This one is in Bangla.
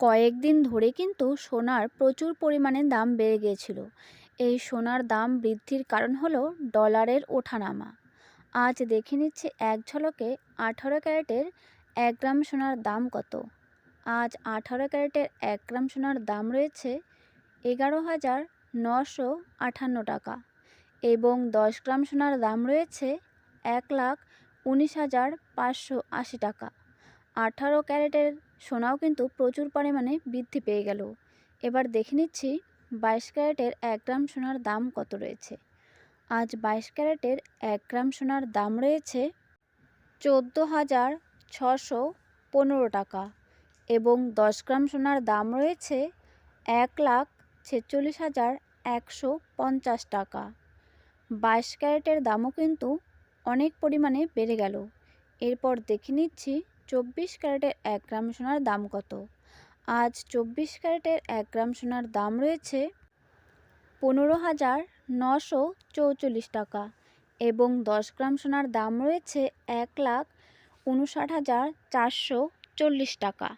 কয়েকদিন ধরে কিন্তু সোনার প্রচুর পরিমাণে দাম বেড়ে গিয়েছিল। এই সোনার দাম বৃদ্ধির কারণ হলো ডলারের ওঠানামা। আজ দেখে নিচ্ছে এক ঝলকে আঠারো ক্যারেটের এক গ্রাম সোনার দাম কত। আজ আঠারো ক্যারেটের এক গ্রাম সোনার দাম রয়েছে এগারো হাজার নশো আটান্ন টাকা এবং দশ গ্রাম সোনার দাম রয়েছে এক লাখ উনিশ হাজার পাঁচশো আশি টাকা। আঠারো ক্যারেটের সোনাও কিন্তু প্রচুর পরিমাণে বৃদ্ধি পেয়ে গেল। এবার দেখে নিচ্ছি বাইশ ক্যারেটের এক গ্রাম সোনার দাম কত রয়েছে। আজ বাইশ ক্যারেটের এক গ্রাম সোনার দাম রয়েছে চোদ্দ হাজার ছশো পনেরো টাকা এবং দশ গ্রাম সোনার দাম রয়েছে এক লাখ ছেচল্লিশ হাজার একশো পঞ্চাশ টাকা। বাইশ ক্যারেটের দামও কিন্তু অনেক পরিমাণে বেড়ে গেল। এরপর দেখে নিচ্ছি চব্বিশ ক্যারেটের এক গ্রাম সোনার দাম কত? আজ চব্বিশ ক্যারেটের এক গ্রাম সোনার দাম রয়েছে পনেরো হাজার নশো চৌচল্লিশ টাকা এবং দশ গ্রাম সোনার দাম রয়েছে এক লাখ উনষাট হাজার চারশো চল্লিশ টাকা।